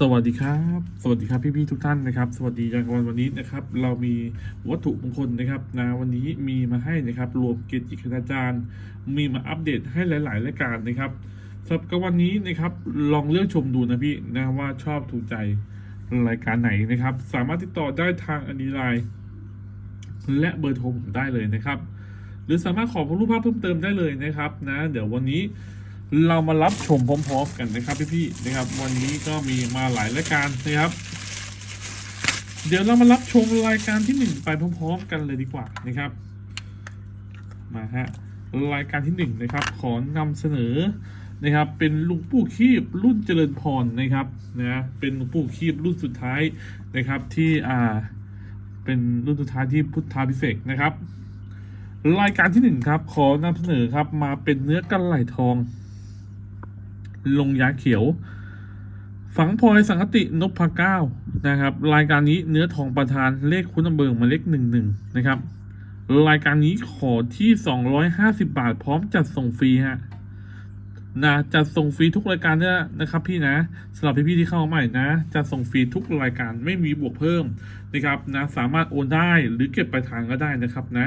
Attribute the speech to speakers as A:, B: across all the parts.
A: สวัสดีครับ สวัสดีครับพี่ๆทุกท่านนะครับ สวัสดีจากวันวันนี้นะครับ เรามีวัตถุมงคลนะครับนะวันนี้มีมาให้นะครับ รวมเกจิคณาจารย์ มีมาอัปเดตให้หลาย ๆ รายการนะครับสำหรับกับวันนี้นะครับลองเลือกชมดูนะพี่นะว่าชอบถูกใจรายการไหนนะครับ สามารถติดต่อได้ทางอันดีไลน์และเบอร์โทรผมได้เลยนะครับ หรือสามารถขอรูปภาพเพิ่มเติมได้เลยนะครับนะเดี๋ยววันนี้ เรามารับชมพร้อมๆกันนะครับพี่ๆนะครับ วันนี้ก็มีมาหลายรายการนะครับ เดี๋ยวเรามารับชมรายการที่หนึ่งไปพร้อมๆกันเลยดีกว่านะครับ มาฮะรายการที่หนึ่งนะครับ ขอนำเสนอนะครับ เป็นลุงปู่คีบรุ่นเจริญพรนะครับนะเป็นลุงปู่คีบรุ่นสุดท้ายนะครับที่อ่าเป็นรุ่นสุดท้ายที่พุทธาพิเศษนะครับ รายการที่หนึ่งครับ ขอนำเสนอครับมาเป็นเนื้อกันไหลทอง ลงยาเขียว ฝังพลอยสังคตินพเก้านะครับ รายการนี้เนื้อทองประธานเลขคุณเบิงมาเลขหนึ่งหนึ่งนะครับ รายการนี้ขอที่สองร้อยห้าสิบาทพร้อมจัดส่งฟรีฮะนะจัดส่งฟรีทุกรายการเนี่ยนะครับ พี่นะสำหรับพี่ๆที่เข้ามาใหม่นะจัดส่งฟรีทุกรายการไม่มีบวกเพิ่มนะครับนะสามารถโอนได้หรือเก็บปลายทางก็ได้นะครับนะ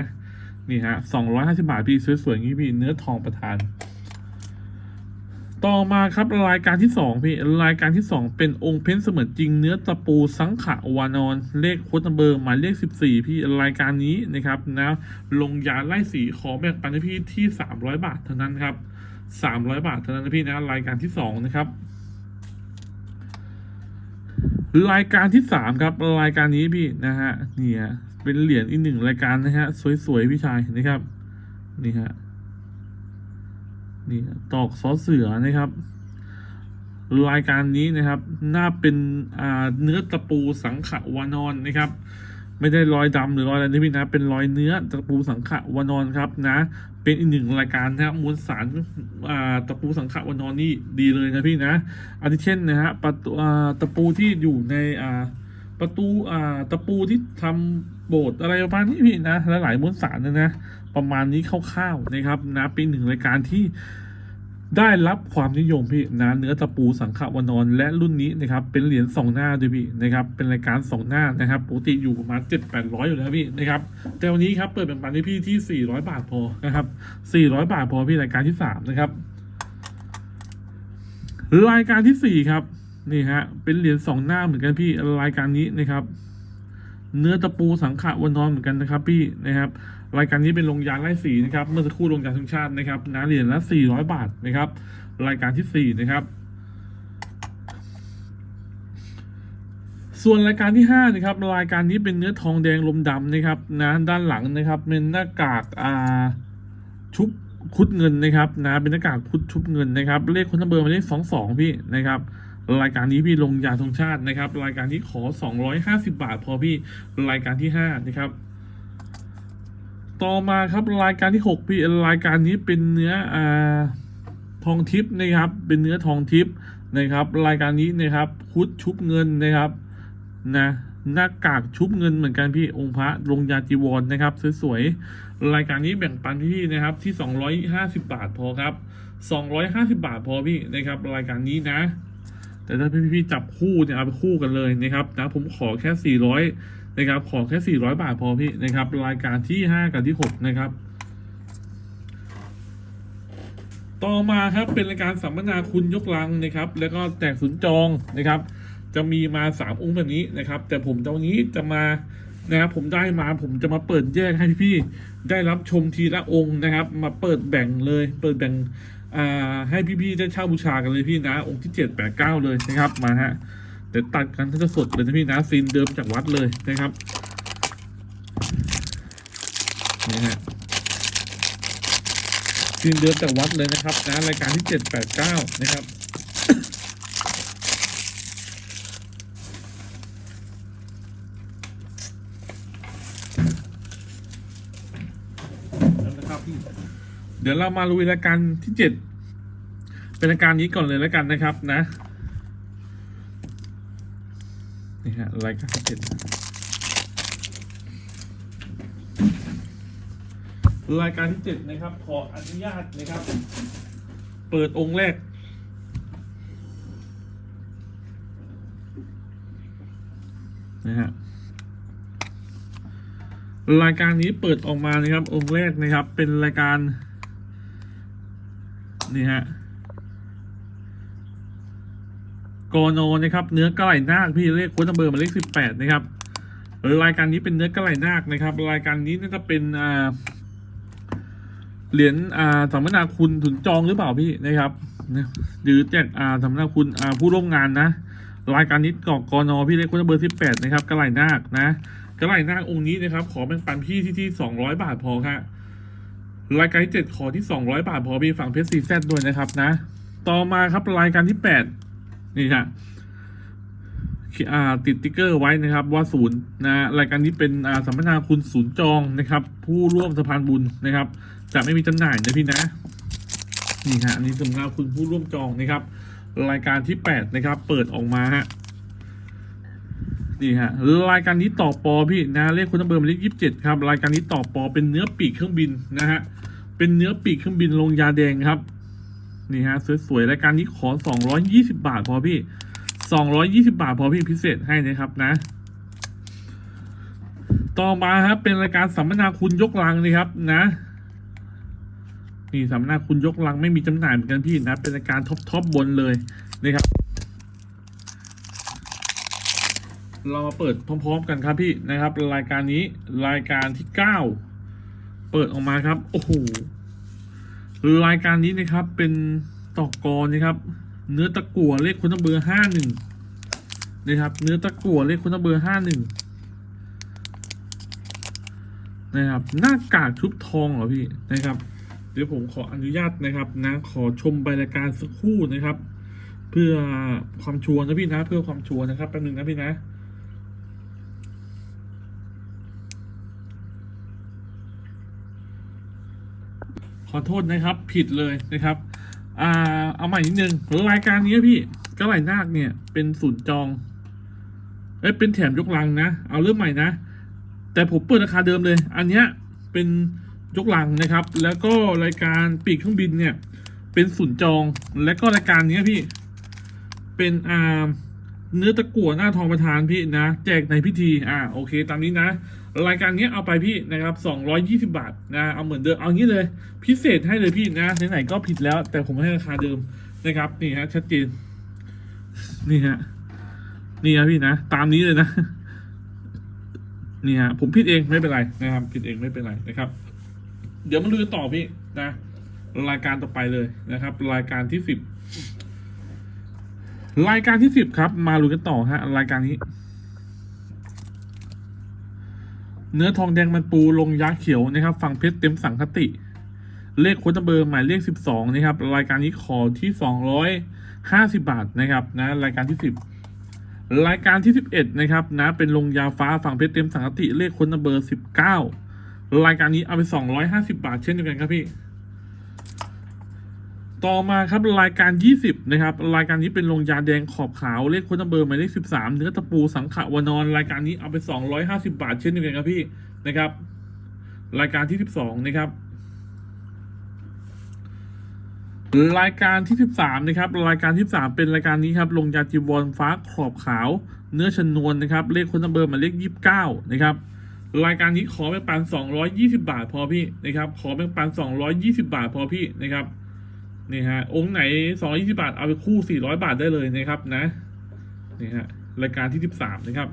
A: นี่ฮะสองร้อยห้าสิบาทพี่สวยๆอย่างนี้พี่เนื้อทองประทาน ต่อมาครับรายการที่สองพี่รายการที่สองเป็นองค์เพ้นเสมือนจริงเนื้อตะปูสังขะวานอน เลขโคตรเบอร์หมายเลขสิบสี่พี่รายการนี้นะครับนะลงยาไล่สีขอแบ่งปันให้พี่ที่สามร้อยบาทเท่านั้นครับสามร้อยบาทเท่านั้นนะพี่นะรายการที่สองนะครับรายการที่สามครับรายการนี้พี่นะฮะนี่ฮะเป็นเหรียญอีกหนึ่งรายการนะฮะสวยๆพี่ชายนะครับนี่ฮะ นี่ตอกซอเสือนะครับ รายการนี้นะครับ น่าเป็นเนื้อตะปูสังขะวานอนนะครับ ไม่ได้รอยดำหรือรอยอะไรนะพี่นะ เป็นรอยเนื้อตะปูสังขะวานอนครับนะ เป็นอีกหนึ่งรายการนะครับมวลสารตะปูสังขะวานอนนี่ดีเลยนะพี่นะอาทิเช่นนะฮะประตูตะปูที่อยู่ในประตูตะปูที่ทำ โบสถ์อะไรประมาณนี้พี่นะและหลายมวลสารนะนะ ประมาณนี้คร่าวๆนะครับนะเป็นหนึ่งรายการที่ได้รับความนิยมพี่นะเนื้อตะปูสังขวานอนและรุ่นนี้นะครับเป็นเหรียญสองหน้าด้วยพี่นะครับเป็นรายการสองหน้านะครับปกติอยู่ประมาณเจ็ดแปดร้อยอยู่แล้วพี่นะครับแต่วันนี้ครับเปิดเป็นปันให้พี่ที่สี่ร้อยบาทพอนะครับสี่ร้อยบาทพอพี่รายการที่สามนะครับรายการที่สี่ครับนี่ฮะเป็นเหรียญสองหน้าเหมือนกันพี่รายการนี้นะครับ เนื้อตะปูสังขะวันนอนเหมือนกันนะครับพี่นะครับรายการนี้เป็นลงยาไล่สีนะครับเมื่อสักครู่ลงยาทุกชาตินะครับนะเหรียญละ400 บาทนะครับ รายการที่ 4 นะครับ ส่วนรายการที่5นะครับรายการนี้เป็นเนื้อทองแดงลมดำนะครับนะด้านหลังนะครับเป็นหน้ากากอ่าชุบคุดเงินนะครับนะเป็นหน้ากากคุดชุบเงินนะครับ เลขคนเบอร์มาเลขสองสองพี่นะครับ รายการนี้พี่ลงยาธงชาตินะครับ รายการที่ขอ 250 บาท พอพี่รายการที่ 5 นะครับ ต่อมาครับรายการที่ 6 พี่รายการนี้เป็นเนื้ออ่าทองทิพย์นะครับ เป็นเนื้อทองทิพย์นะครับ รายการนี้นะครับคุดชุบเงินนะครับนะหน้ากากชุบเงินเหมือนกันพี่องค์พระลงยาจีวรนะครับ สวยๆ รายการนี้แบ่งปันพี่นะครับที่ 250 บาทพอครับ 250 บาทพอพี่นะครับ รายการนี้นะ แต่ถ้าพี่ๆจับคู่เนี่ยเอาไปคู่กันเลยนะครับนะผมขอแค่ 400นะครับขอแค่ 400 บาทพอพี่นะครับรายการที่ 5 กับที่ 6 นะครับ ต่อมาครับเป็นรายการสัมมนาคุณยกลังนะครับ แล้วก็แจกสุนจองนะครับ จะมีมา 3 องค์แบบนี้นะครับ แต่ผมตอนนี้จะมานะครับผมได้มาผมจะมาเปิดแยกให้พี่ได้รับชมทีละองค์นะครับ มาเปิดแบ่งเลย เปิดแบ่ง ให้พี่ๆได้เช่าบูชากันเลยพี่นะ องค์ที่เจ็ดแปดเก้าเลยนะครับมาฮะเดี๋ยวตัดกันถ้าจะสดเลยนะพี่นะซีนเดิมจากวัดเลยนะครับนี่ฮะซีนเดิมจากวัดเลยนะครับนะรายการที่เจ็ดแปดเก้านะครับเดี๋ยวเรามาลุยรายการที่เจ็ด เป็นราการนี้ก่อนเลยแล้วกันนะครับนะนี่ฮะรายการที่เจ็ดรายการที่เจ็ดนะครับ ขออนุญาตนะครับ เปิดองค์แรกนะฮะรายการนี้เปิดออกมานะครับ องค์แรกนะครับ เป็นรายการ นี่ฮะ กอนอนะครับเนื้อกระไหล่นาคพี่เลขโค้ดนัมเบอร์มาเลขสิบแปดนะครับรายการนี้เป็นเนื้อกระไหล่นาคนะครับ รายการนี้น่าจะเป็นอ่าเหรียญอ่าสัมมนาคุณถึงจองหรือเปล่าพี่นะครับหรือแจกอ่าสัมมนาคุณอ่าผู้ร่วมงานนะ รายการนี้กอกกอนอพี่เล็กคนเบอร์สิบแปดนะครับกระไหล่นาคนะกระไหล่นาคองค์นี้นะครับ ขอแบ่งปันพี่ที่ที่สองร้อยบาทพอครับรายการที่เจ็ดขอที่สองร้อยบาทพอพี่ฝั่งเพชรซีแซดด้วยนะครับนะ ต่อมาครับรายการที่แปด นี่ฮะติดติ๊กเกอร์ไว้นะครับว่าศูนย์นะรายการนี้เป็นสัมมนาคุณศูนย์จองนะครับ ผู้ร่วมสะพานบุญนะครับ จะไม่มีจำหน่ายนะพี่นะนี่ฮะอันนี้สำหรับคุณผู้ร่วมจองนะครับ รายการที่แปดนะครับ เปิดออกมาฮะนี่ฮะรายการนี้ต่อปอพี่นะเลขคุณเบอร์หมายเลขยี่สิบเจ็ดครับรายการนี้ต่อปอเป็นเนื้อปีกเครื่องบินนะฮะเป็นเนื้อปีกเครื่องบินลงยาแดงครับ นี่ฮะสวยๆรายการนี้ขอสองร้อยยี่สิบาทพอพี่สองร้อยยี่สิบาทพอพี่พิเศษให้นะครับนะ ต่อมาครับเป็นรายการสัมมนาคุณยกลังนะครับนะ นี่สัมมนาคุณยกลังไม่มีจำหน่ายเหมือนกันพี่นะ เป็นรายการท็อปท็อปบนเลยนะครับ เรามาเปิดพร้อม ๆ กันครับพี่นะครับ รายการนี้รายการที่เก้าเปิดออกมาครับ โอ้โห รายการนี้นะครับเป็นตอกกอนะครับ เนื้อตะกั่วเลขคุณเบอร์ห้าหนึ่งนะครับ เนื้อตะกั่วเลขคุณเบอร์ห้าหนึ่งนะครับหน้ากากชุบทองเหรอพี่นะครับ เดี๋ยวผมขออนุญาตนะครับนะขอชมใบรายการสักครู่นะครับ เพื่อความชัวร์นะพี่นะ เพื่อความชัวร์นะครับแป๊บนึงนะพี่นะ อโทษนะครับ ผิดเลยนะครับอ่าเอาใหม่นิดนึงรายการนี้พี่กระไหลนาคเนี่ยเป็นศูนย์จองเอ้ยเป็นแถมยกลังนะ เอาเริ่มใหม่นะ แต่ผมเปิดราคาเดิมเลย อันเนี้ยเป็นยกลังนะครับ แล้วก็รายการปีกเครื่องบินเนี่ย เป็นศูนย์จอง และก็รายการนี้พี่ เป็นอ่าเนื้อตะกั่วหน้าทองประธานพี่นะ แจกในพิธี อ่าโอเค ตามนี้นะ รายการนี้เอาไปพี่นะครับสองร้อยยี่สิบาทนะเอาเหมือนเดิมเอางี้เลย พิเศษให้เลยพี่นะไหนๆก็ผิดแล้ว แต่ผมให้ราคาเดิมนะครับนี่ฮะชัดเจนนี่ฮะนี่นะพี่นะ ตามนี้เลยนะนี่ฮะผมผิดเองไม่เป็นไรนะครับ ผิดเองไม่เป็นไรนะครับ เดี๋ยวมาดูต่อพี่นะ รายการต่อไปเลยนะครับ รายการที่สิบรายการที่สิบครับ มาดูกันต่อฮะ รายการนี้ เนื้อทองแดงมันปูลงยักษ์เขียวนะครับ ฝั่งเพชรเต็มสังคติ เลขโค้ดเบอร์หมายเลขสิบสองนะครับ รายการนี้ขอที่สองร้อยห้าสิบาทนะครับนะรายการที่สิบรายการที่สิบเอ็ดนะครับนะเป็นลงยาฟ้าฝั่งเพชรเต็มสังคติ เลขโค้ดเบอร์สิบเก้ารายการนี้เอาไปสองร้อยห้าสิบาทเช่นเดียวกันครับพี่ ต่อมาครับรายการ 20 นะครับ รายการนี้เป็นลงยาแดงขอบขาวเลขค้ดเบอร์หมายเลข13 เนื้อตะปูสังขะวานอน รายการนี้เอาไป 250 บาทเช่นเดียวกันครับพี่นะครับ รายการที่ 12 นะครับ รายการที่ 13 นะครับ รายการที่ 3 เป็นรายการนี้ครับลงยาจีวรฟ้าขอบขาว เนื้อชนวนนะครับ เลขค้ดเบอร์หมายเลข29 นะครับรายการนี้ขอแบ่งปัน 220 บาทพอพี่นะครับ ขอแบ่งปัน 220 บาทพอพี่นะครับ นี่ฮะ องค์ไหนสองยี่สิบาท เอาไปคู่สี่ร้อยบาทได้เลยนะครับนะ นี่ฮะ รายการที่สิบสามนะครับ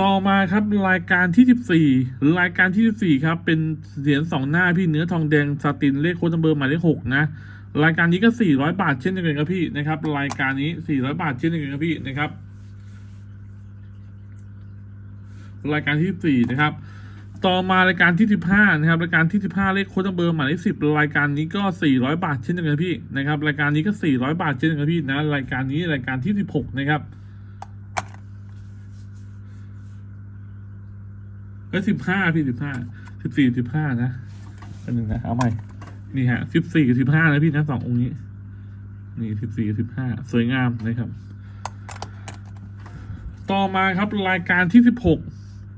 A: ต่อมาครับรายการที่สิบสี่รายการที่สิบสี่ครับ เป็นเหรียญสองหน้าพี่เนื้อทองแดงซาตินเลขโค้ดนัมเบอร์หมายเลขหกนะ รายการนี้ก็สี่ร้อยบาทเช่นเดียวกันครับพี่นะครับ รายการนี้สี่ร้อยบาทเช่นเดียวกันครับพี่นะครับ รายการที่สี่นะครับ ต่อมารายการที่สิบห้านะครับ รายการที่สิบห้าเลขโค้ดเบอร์หมายเลขสิบรายการนี้ก็สี่ร้อยบาทเช่นเดียวกันพี่นะครับ รายการนี้ก็สี่ร้อยบาทเช่นเดียวกันพี่นะ รายการนี้รายการที่สิบหกนะครับเอ้สิบห้าพี่สิบห้าสิบสี่สิบห้านะอันหนึ่งนะ เอาใหม่ นี่ฮะสิบสี่กับสิบห้านะพี่นะสององค์นี้ นี่สิบสี่กับสิบห้าสวยงามนะครับ ต่อมาครับรายการที่สิ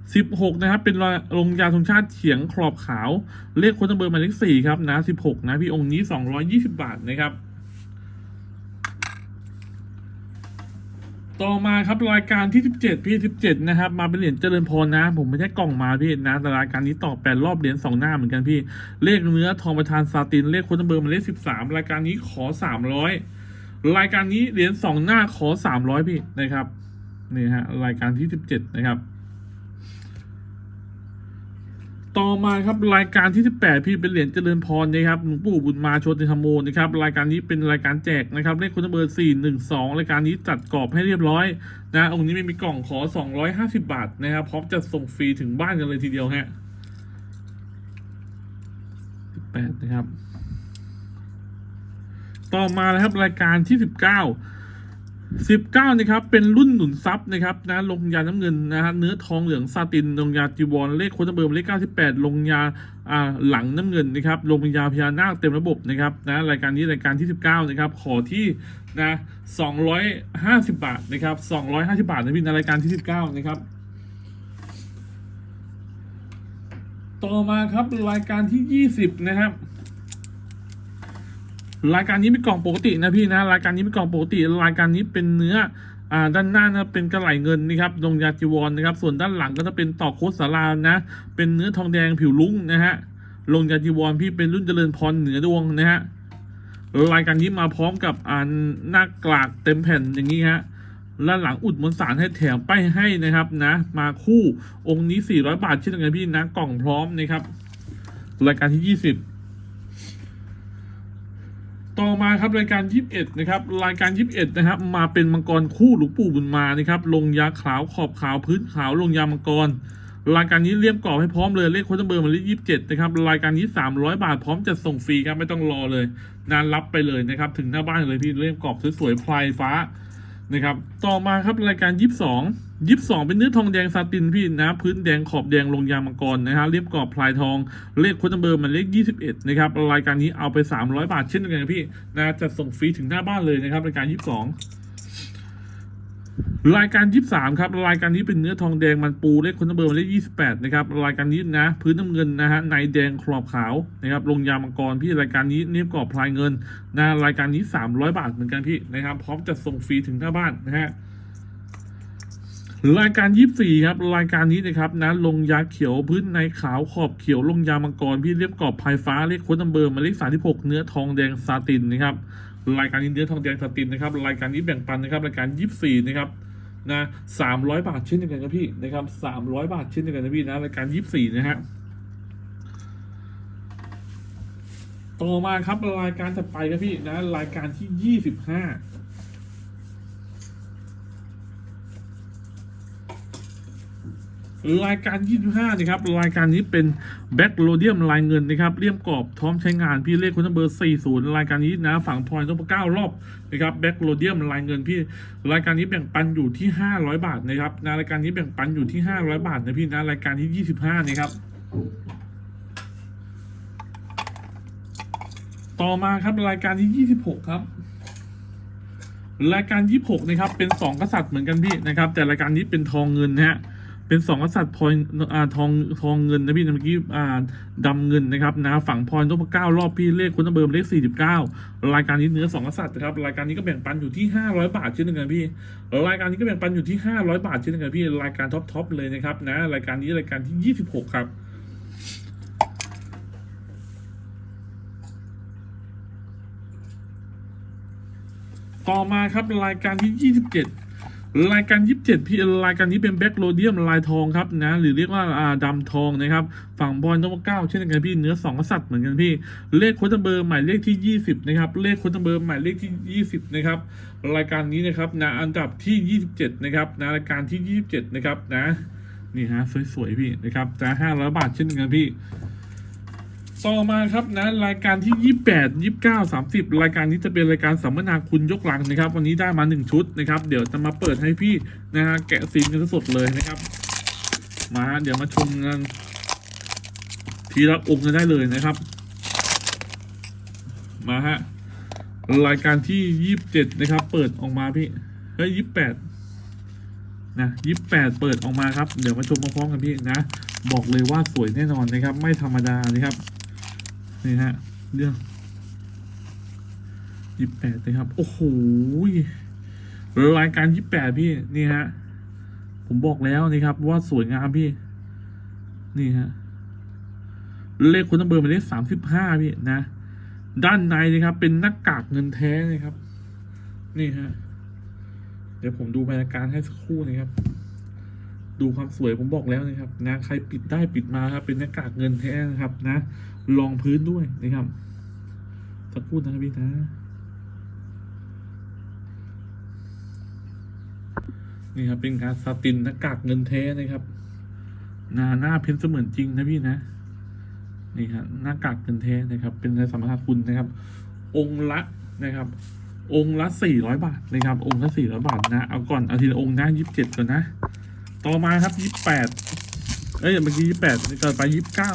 A: บหกสิบหกนะครับ เป็นลงยาธงชาติเฉียงขอบขาว เลขโค้ดเบอร์หมายเลขสี่ครับนะสิบหกนะ พี่องค์นี้สองร้อยี่สิบาทนะครับ ต่อมาครับรายการที่ 17 พี่ 17 นะครับ มาเป็นเหรียญเจริญพรนะ ผมไม่ได้กล่องมาพี่นะแต่รายการนี้ต่อแปดรอบเหรียญสองหน้าเหมือนกันพี่ เลขเนื้อทองประธานซาติน เลขคนเบอร์หมายเลข13 รายการนี้ขอ 300 รายการนี้เหรียญสองหน้าขอ 300 พี่นะครับ นี่ฮะรายการที่ 17 นะครับ ต่อมาครับรายการที่ 18 พี่เป็นเหรียญเจริญพรนะครับหลวงปู่บุญมาโชติธรรมโมนะครับรายการนี้เป็นรายการแจกนะครับเลขคุณเบอร์412 รายการนี้จัดกรอบให้เรียบร้อยนะองค์นี้ไม่มีกล่องขอ 250 บาทนะครับพร้อมจะส่งฟรีถึงบ้านกันเลยทีเดียวฮะ18นะครับ ต่อมานะครับรายการที่ 19 สิบเก้านะครับเป็นรุ่นหนุนทรัพย์นะครับนะลงยาน้ำเงินนะฮะเนื้อทองเหลืองซาตินลงยาจีวรเลขโคนเบอร์มเลขเก้าสิบแปดลงยาอ่าหลังน้ำเงินนะครับลงยาพญานาคเต็มระบบนะครับนะรายการนี้รายการที่สิบเก้านะครับขอที่นะสองร้อยห้าสิบบาทนะครับสองร้อยห้าสิบาทนะพี่ในรายการที่สิบเก้านะครับต่อมาครับรายการที่ยี่สิบนะครับ รายการนี้มีกล่องปกตินะพี่นะรายการนี้มีกล่องปกติ รายการนี้เป็นเนื้ออ่าด้านหน้านะเป็นกระไหลเงินนะครับลงยาจีวรนะครับ ส่วนด้านหลังก็จะเป็นต่อโคสสารานะ เป็นเนื้อทองแดงผิวลุ้งนะฮะลงยาจีวรพี่เป็นรุ่นเจริญพรเหนือดวงนะฮะรายการนี้มาพร้อมกับอ่านหน้ากลากเต็มแผ่นอย่างนี้ฮะและหลังอุดมวลสารให้แถมป้ายให้นะครับนะ มาคู่องค์นี้ 400 บาทเช่นเดียวกันพี่นะกล่องพร้อมนะครับรายการที่ 20 ต่อมาครับรายการ 21 นะครับรายการ 21 นะครับมาเป็นมังกรคู่หลวงปู่บุญมานะครับลงยาขาวขอบขาวพื้นขาวลงยามังกร รายการนี้เลี่ยมกรอบให้พร้อมเลยเลขโค้ดเบอร์มาเลข27นะครับรายการนี้ 300 บาทพร้อมจะส่งฟรีครับไม่ต้องรอเลย นานรับไปเลยนะครับถึงหน้าบ้านเลยพี่เลี่ยมกรอบสวยๆพลายฟ้านะครับต่อมาครับรายการ 22 22เป็นเนื้อทองแดงซาตินพี่นะพื้นแดงขอบแดงลงยางมังกรนะฮะเรียบกรอบพลายทองเลขโค้ดเบอร์มันเลข 21 นะครับ รายการนี้เอาไป 300 บาทเช่นเดียวกันพี่นะจะส่งฟรีถึงหน้าบ้านเลยนะครับ รายการ22รายการ23ครับรายการนี้เป็นเนื้อทองแดงมันปูเลขคนเบอร์มายเลข28นะครับรายการนี้นะ พื้นน้ำเงินนะฮะในแดงขอบขาวนะครับลงยามังกรพี่รายการนี้เนียบกรอบพลายเงินนะรายการนี้300บาทเหมือนกันพี่นะครับพร้อมจะส่งฟรีถึงหน้าบ้านนะฮะ รายการ 24 ครับ รายการนี้นะครับนะลงยาเขียวพื้นในขาวขอบเขียวลงยามังกรพี่เรียบกรอบภายฟ้าเลขโค้ดนัมเบอร์มาเลขสามที่หกเนื้อทองแดงซาตินนะครับรายการนี้เนื้อทองแดงซาตินนะครับรายการนี้แบ่งปันนะครับรายการ 24 นะครับนะ300 บาทเช่นเดียวกันครับพี่นะครับสามร้อยบาทเช่นเดียวกันนะพี่นะรายการ 24 นะฮะต่อมาครับรายการถัดไปครับพี่นะรายการที่ 25 รายการ 25 นะครับ รายการนี้เป็นแบ็กโลเดียมลายเงินนะครับเลี่ยมกรอบพร้อมใช้งานพี่เลขคุณเบอร์ 40 รายการนี้นะฝั่งพลอยต้องเก้ารอบนะครับแบ็กโลเดียมลายเงินพี่รายการนี้แบ่งปันอยู่ที่ 500 บาทนะครับนะรายการนี้แบ่งปันอยู่ที่ 500 บาทนะพี่นะรายการที่ 25 นะครับต่อมาครับรายการที่ 26 ครับ รายการ 26 นะครับ เป็น 2 กษัตริย์เหมือนกันพี่นะครับ แต่รายการนี้เป็นทองเงินนะฮะ เป็นสองกษัตริย์พลอยทองทองเงินนะพี่เมื่อกี้อ่าดำเงินนะครับนะฝั่งพลอยต้องเก้ารอบพี่เลขคุณตเบอร์เลขสี่สิบเก้ารายการนี้เนื้อสองกษัตริย์นะครับรายการนี้ก็แบ่งปันอยู่ที่ห้าร้อยบาทเช่นเดียวกันพี่รายการนี้ก็แบ่งปันอยู่ที่ห้าร้อยบาทเช่นเดียวกันพี่รายการท็อปทอปเลยนะครับนะรายการนี้รายการที่ยี่สิบหกครับต่อมาครับรายการที่ 27 รายการ 27 พี่รายการนี้เป็นแบ็กโลเดียมลายทองครับนะหรือเรียกว่าอ่าดำทองนะครับ ฝั่งบอลนพเก้าเช่นกันพี่เนื้อสองกษัตริย์เหมือนกันพี่ เลขโค้ดเบอร์หมายเลขที่ 20 นะครับ เลขโค้ดเบอร์หมายเลขที่ 20 นะครับ รายการนี้นะครับนะอันดับที่ 27 นะครับนะรายการที่ 27 นะครับนะนี่ฮะสวยๆพี่นะครับจะ500บาทเช่นกันพี่ ต่อมาครับนะรายการที่ 28 29 30 รายการนี้จะเป็นรายการสัมมนาคุณยกลังนะครับ วันนี้ได้มา 1 ชุดนะครับ เดี๋ยวจะมาเปิดให้พี่นะฮะแกะซีนกันสดเลยนะครับ มาเดี๋ยวมาชมกันทีละองค์กันได้เลยนะครับ มาฮะรายการที่ 27 นะครับ เปิดออกมาพี่เฮ้ย28นะยี่แปดเปิดออกมาครับ เดี๋ยวมาชมพร้อมๆกันพี่นะ บอกเลยว่าสวยแน่นอนนะครับ ไม่ธรรมดานะครับ นี่ฮะเรื่องยี่แปดนะครับ โอ้โหรายการยี่แปดพี่ นี่ฮะ ผมบอกแล้วนี่ครับ ว่าสวยงามพี่ นี่ฮะ เลขคุณเบอร์หมายเลขสามสิบห้าพี่นะ ด้านในนะครับ เป็นหน้ากากเงินแท้นะครับ นี่ฮะ เดี๋ยวผมดูบรรยากาศให้สักครู่นะครับ ดูความสวยผมบอกแล้วนะครับ นะ ใครปิดได้ปิดมาครับ เป็นหน้ากากเงินแท้นะครับ นะ รองพื้นด้วยนะครับสักครู่นะครับพี่นะนี่ครับเป็นการสตินหน้ากากเงินแท้นะครับ หน้าหน้าเพ้นเสมือนจริงนะพี่นะนี่ครับหน้ากากเงินแท้นะครับ เป็นในสมรทคุณนะครับ องค์ละนะครับ องค์ละสี่ร้อยบาทนะครับ องค์ละสี่ร้อยบาทนะเอาก่อนเอาทีละองค์นะยี่สิบเจ็ดก่อนนะ ต่อมาครับยี่สิบแปดเอ้ยเมื่อกี้ยี่สิบแปดเกิดไปยี่สิบเก้า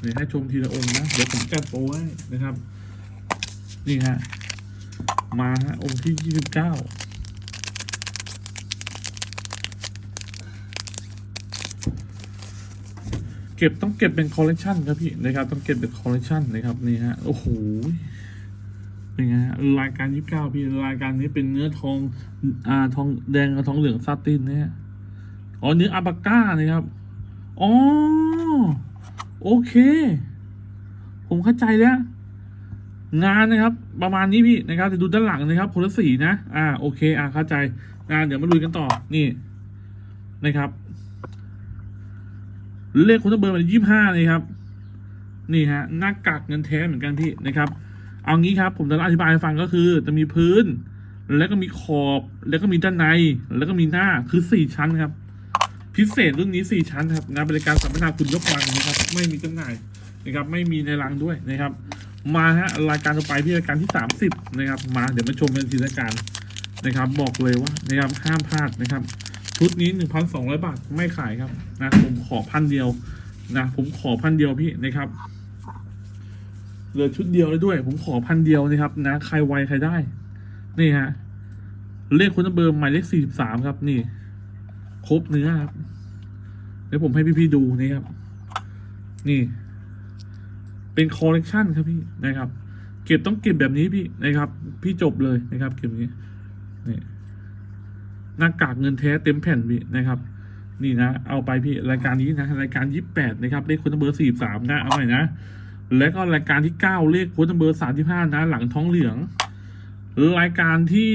A: เดี๋ยวให้ชมทีละองค์นะ เดี๋ยวผมจัดโปรไว้นะครับ นี่ฮะ มาฮะองค์ที่ยี่สิบเก้าเก็บต้องเก็บเป็นคอลเลกชันครับพี่นะครับ ต้องเก็บเป็นคอลเลกชันนะครับนี่ฮะโอ้โหเป็นไงฮะรายการยี่สิบเก้าพี่รายการนี้เป็นเนื้อทองอ่าทองแดงกับทองเหลืองซาตินนะฮะอ๋อเนื้ออาบาก้านะครับอ๋อ โอเค ผมเข้าใจแล้ว งานนะครับ ประมาณนี้พี่นะครับจะดูด้านหลังนะครับคนละสีนะ อ่า โอเค อ่าเข้าใจงานเดี๋ยวมาลุยกันต่อ นี่นะครับ เลขคุณเบอร์มันยี่ห้าเลยครับ นี่ฮะหน้ากากเงินแท้เหมือนกันพี่นะครับ เอางี้ครับ ผมจะอธิบายให้ฟังก็คือ จะมีพื้น แล้วก็มีขอบ แล้วก็มีด้านใน แล้วก็มีหน้าคือสี่ชั้นครับ พิเศษรุ่นนี้สี่ชั้นครับนบริการสัมมนาคุณยกลังนะครับ ไม่มีจำหน่ายนะครับ ไม่มีในรังด้วยนะครับ มาฮะรายการต่อไปที่รายการที่สามสิบนะครับ มาเดี๋ยวมาชมกันทีละการนะครับ บอกเลยว่านะครับห้ามพลาดนะครับ ชุดนี้หนึ่งพันสองร้อยบาทไม่ขายครับนะผมขอพันเดียวนะผมขอพันเดียวพี่นะครับเหลือชุดเดียวเลยด้วย ผมขอพันเดียวนะครับ นะ ใครไวใครได้ นี่ฮะเลขคุณเบอร์หมายเลขสี่สิบสามครับ นี่ ครบเนื้อครับ เดี๋ยวผมให้พี่ๆดูนี่ครับ นี่ เป็นคอลเลกชันครับพี่นะครับ เก็บต้องเก็บแบบนี้พี่นะครับ พี่จบเลยนะครับเก็บนี้นี่หน้ากากเงินแท้เต็มแผ่นพี่นะครับ นี่นะ เอาไปพี่รายการนี้นะ รายการยี่สิบแปดนะครับเลขคุณเบอร์สี่สามนะเอาใหม่นะแล้วก็รายการที่เก้าเลขคุณเบอร์สามที่ห้านะ หลังท้องเหลือง รายการที่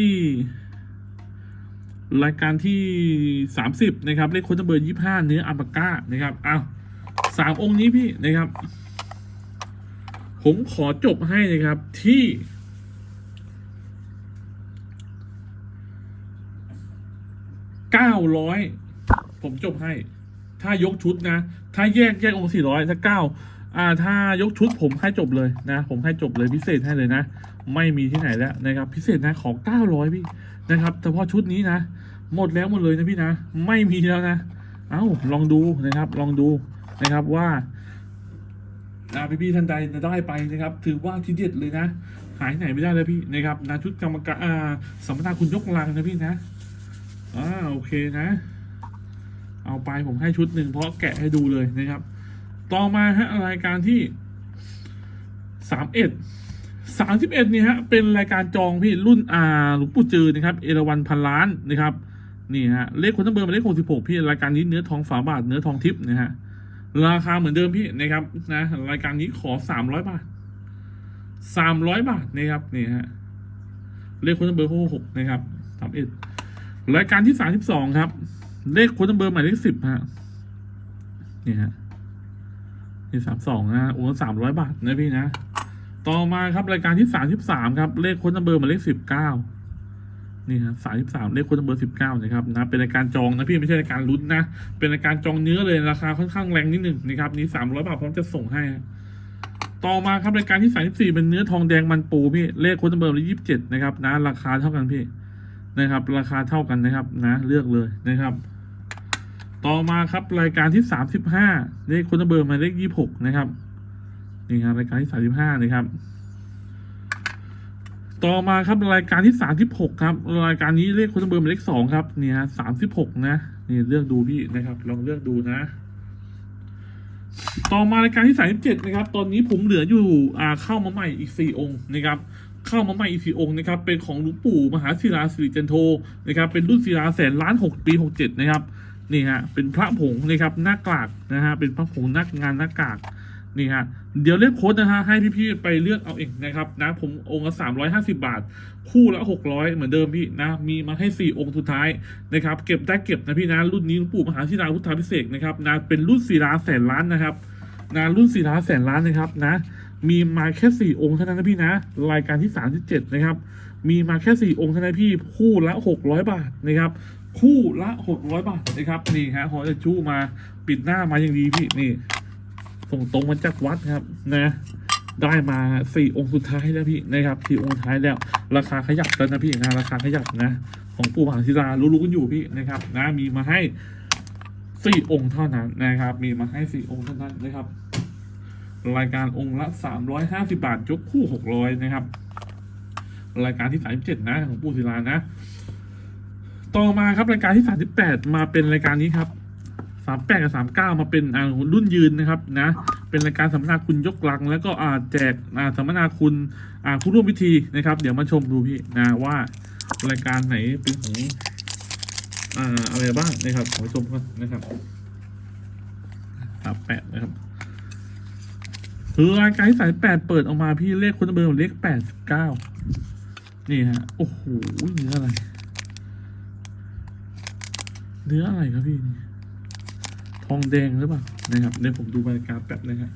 A: รายการที่สามสิบนะครับ เลขคุณเบอร์ยี่ห้าเนื้ออัลปาก้านะครับอ้าวสามองค์นี้พี่นะครับ ผมขอจบให้นะครับที่เก้าร้อยผมจบให้ ถ้ายกชุดนะ ถ้าแยกแยกองค์สี่ร้อยถ้าเก้าอ่า ถ้ายกชุดผมให้จบเลยนะ ผมให้จบเลยพิเศษให้เลยนะ ไม่มีที่ไหนแล้วนะครับ พิเศษนะของเก้าร้อยพี่ นะครับแต่พอชุดนี้นะ หมดแล้วหมดเลยนะพี่นะ ไม่มีแล้วนะ เอ้าลองดูนะครับ ลองดูนะครับว่าอ่าพี่ท่านใดจะได้ไปนะครับ ถือว่าทีเด็ดเลยนะ หายไหนไม่ได้เลยพี่นะครับนะชุดกรรมการอ่าสัมมนาคุณยกลังนะพี่นะอ่าโอเคนะ เอาไปผมให้ชุดหนึ่งเพราะแกะให้ดูเลยนะครับ ต่อมาฮะรายการที่สามเอ็ด สามสิบเอ็ดนี่ฮะเป็นรายการจองพี่รุ่นอาหลวงปู่จือนะครับเอราวันพันล้านนะครับนี่ฮะเลขคนทั้งเบอร์หมายเลขหกสิบหกพี่รายการนี้เนื้อทองฝาบาทเนื้อทองทิพย์นะฮะราคาเหมือนเดิมพี่นะครับนะรายการนี้ขอสามร้อยบาทสามร้อยบาทนะครับนี่ฮะเลขคนทั้งเบอร์หกนะครับสามเอ็ดรายการที่สามสิบสองครับ เลขค้ดนัมเบอร์หมายเลขสิบฮะนี่ฮะนี่สามสองนะโอ้สามร้อยบาทนะพี่นะ ต่อมาครับรายการที่สามสิบสามครับเลขค้ดนัมเบอร์มาเลขสิบเก้านี่ฮะสามสิบสามเลขค้ดนัมเบอร์สิบเก้านะครับนะเป็นรายการจองนะพี่ไม่ใช่รายการลุ้นนะ เป็นรายการจองเนื้อเลยราคาค่อนข้างแรงนิดหนึ่งนะครับนี่สามร้อยบาทพร้อมจะส่งให้ ต่อมาครับรายการที่สามสิบสี่เป็นเนื้อทองแดงมันปูพี่เลขค้ดนัมเบอร์ยี่สิบเจ็ดนะครับนะราคาเท่ากันพี่นะครับ ราคาเท่ากันนะครับนะเลือกเลยนะครับ ต่อมาครับรายการที่สามสิบห้าเลขคุณเบอร์มาเลขยี่สิบหกนะครับ นี่ครับรายการที่สามสิบห้านะครับ ต่อมาครับรายการที่สามสิบหกครับ รายการนี้เลขคุณเบอร์หมายเลขสองครับนี่ฮะสามสิบหกนะนี่เลือกดูพี่นะครับลองเลือกดูนะ ต่อมารายการที่สามสิบเจ็ดนะครับ ตอนนี้ผมเหลืออยู่อ่าเข้ามาใหม่อีกสี่องค์นะครับเข้ามาใหม่อีกสี่องค์นะครับ เป็นของหลวงปู่มหาศิลาสิริจันโทนะครับ เป็นรุ่นศิลาแสนล้านหกปีหกเจ็ดนะครับนี่ฮะเป็นพระผงนะครับหน้ากากนะฮะเป็นพระผงน้างานหน้ากาก นี่ฮะ เดี๋ยวเลือกโค้ดนะฮะ ให้พี่ๆไปเลือกเอาเองนะครับนะผมองค์ละสามร้อยห้าสิบาท คู่ละหกร้อยเหมือนเดิมพี่นะ มีมาให้สี่องค์สุดท้ายนะครับ เก็บได้เก็บนะพี่นะ รุ่นนี้หลวงปู่มหาศิลาพุทธาพิเศษนะครับนะเป็นรุ่นศิลาแสนล้านนะครับนะรุ่นศิลาแสนล้านนะครับนะ มีมาแค่สี่องค์เท่านั้นนะพี่นะ รายการที่สามที่เจ็ดนะครับ มีมาแค่สี่องค์เท่านั้นพี่คู่ละหกร้อยบาทนะครับคู่ละหกร้อยบาทนะครับ นี่ฮะหอจะจู้มาปิดหน้ามาอย่างดีพี่ นี่ ส่งตรงมาจากวัดครับนะได้มาสี่องค์สุดท้ายแล้วพี่นะครับสี่องค์สุดท้ายแล้ว ราคาขยับแล้วนะพี่นะราคาขยับนะ ของปู่มหาศิลารู้ๆกันอยู่พี่นะครับ นะมีมาให้สี่องค์เท่านั้นนะครับ มีมาให้สี่องค์เท่านั้นนะครับ รายการองค์ละสามร้อยห้าสิบาทยกคู่หกร้อยนะครับ รายการที่สามสิบเจ็ดนะของปู่ศิลานะ ต่อมาครับรายการที่สามสิบแปดมาเป็นรายการนี้ครับ สามแปดกับสามเก้ามาเป็นอ่ารุ่นยืนนะครับนะเป็นรายการสัมมนาคุณยกลัง แล้วก็อ่าแจกอ่าสัมมนาคุณอ่าผู้ร่วมพิธีนะครับ เดี๋ยวมาชมดูพี่นะว่ารายการไหนเป็นของอ่าอะไรบ้างนะครับขอชมกันนะครับสามแปดนะครับรายการที่สายแปดเปิดออกมาพี่เลขคนเบอร์เลขแปดสิบเก้านี่ฮะโอ้โหเนื้ออะไรเนื้ออะไรครับพี่นี่ ทองแดงหรือเปล่านะครับเดี๋ยวผมดูบรรยากาศแป๊บนะครับ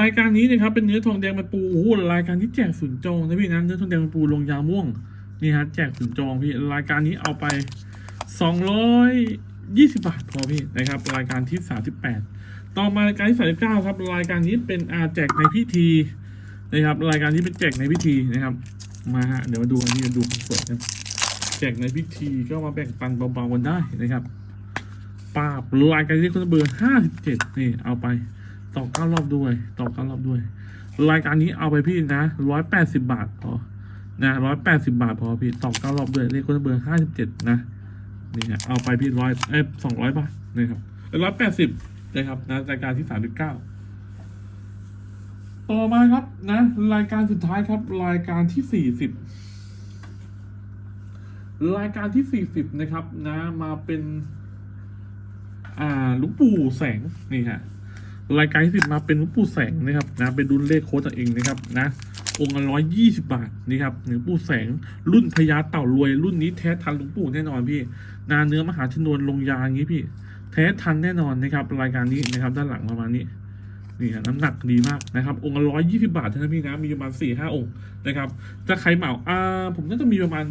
A: รายการนี้นะครับเป็นเนื้อทองแดงมันปูโอ้โหรายการที่แจกสุนจองนะพี่นะเนื้อทองแดงมันปูลงยาม่วงนี่ฮะแจกสุนจองพี่รายการนี้เอาไปสองร้อย ยี่สิบาทพอพี่นะครับ รายการที่สามสิบแปดต่อมารายการที่สามสิบเก้าครับ รายการนี้เป็นอาแจกในพิธีนะครับ รายการนี้เป็นแจกในพิธีนะครับ มาฮะเดี๋ยวมาดูกันที่ดูสวยกันแจกในพิธีก็มาแบ่งปันเบาๆกันได้นะครับปาบรายการที่คุณเบอร์ห้าสิบเจ็ดนี่เอาไปต่อเก้ารอบด้วยต่อเก้ารอบด้วย รายการนี้เอาไปพี่นะร้อยแปดสิบาทพอนะร้อยแปดสิบาทพอพี่ต่อเก้ารอบด้วยเลขคุณเบอร์ห้าสิบเจ็ดนะ นี่ฮะเอาไปพี่ร้อยเอ้สองร้อยบาทนะครับร้อยแปดสิบนะครับนะรายการที่สามสิบเก้าต่อมาครับนะ รายการสุดท้ายครับ รายการที่สี่สิบรายการที่สี่สิบนะครับ นะมาเป็น อ่าลุงปู่แสงนี่ฮะ รายการที่สิบมาเป็นหลุงปู่แสงนะครับนะเป็นรุ่นเลขโค้ดตัวเองนะครับนะองค์ละร้อยยี่สิบาทนี่ครับหลวงปู่แสงรุ่นพญาเต่ารวย รุ่นนี้แท้ทันหลวงปู่แน่นอนพี่นาเนื้อมหาชนวนลงยาอย่างนี้พี่แท้ทันแน่นอนนะครับรายการนี้นะครับด้านหลังประมาณนี้นี่ฮะน้ำหนักดีมากนะครับ องค์ละร้อยยี่สิบาทเท่านั้นพี่นะมีประมาณสี่ห้าองค์นะครับถ้าใครเหมาอ่าผมน่าจะมีประมาณ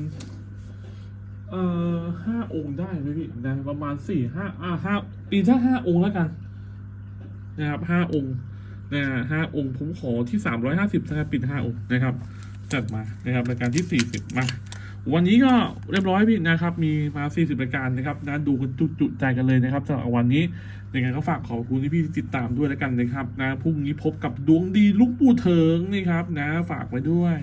A: เอ่อห้าองค์ได้ไหมพี่นะประมาณสี่ห้าอ่าห้าอีถ้าห้าองค์แล้วกัน นะครับห้าองค์นะฮะห้าองค์ผมขอที่สามร้อยห้าสิบนะครับปิดห้าองค์นะครับ จัดมานะครับรายการที่สี่สิบมา วันนี้ก็เรียบร้อยพี่นะครับ มีมาสี่สิบรายการนะครับนะดูกันจุจุใจกันเลยนะครับสำหรับวันนี้ยังไงก็ฝากขอบคุณที่พี่ติดตามด้วยแล้วกันนะครับนะพรุ่งนี้พบกับดวงดีลูกปู่เถิงนี่ครับนะฝากไว้ด้วย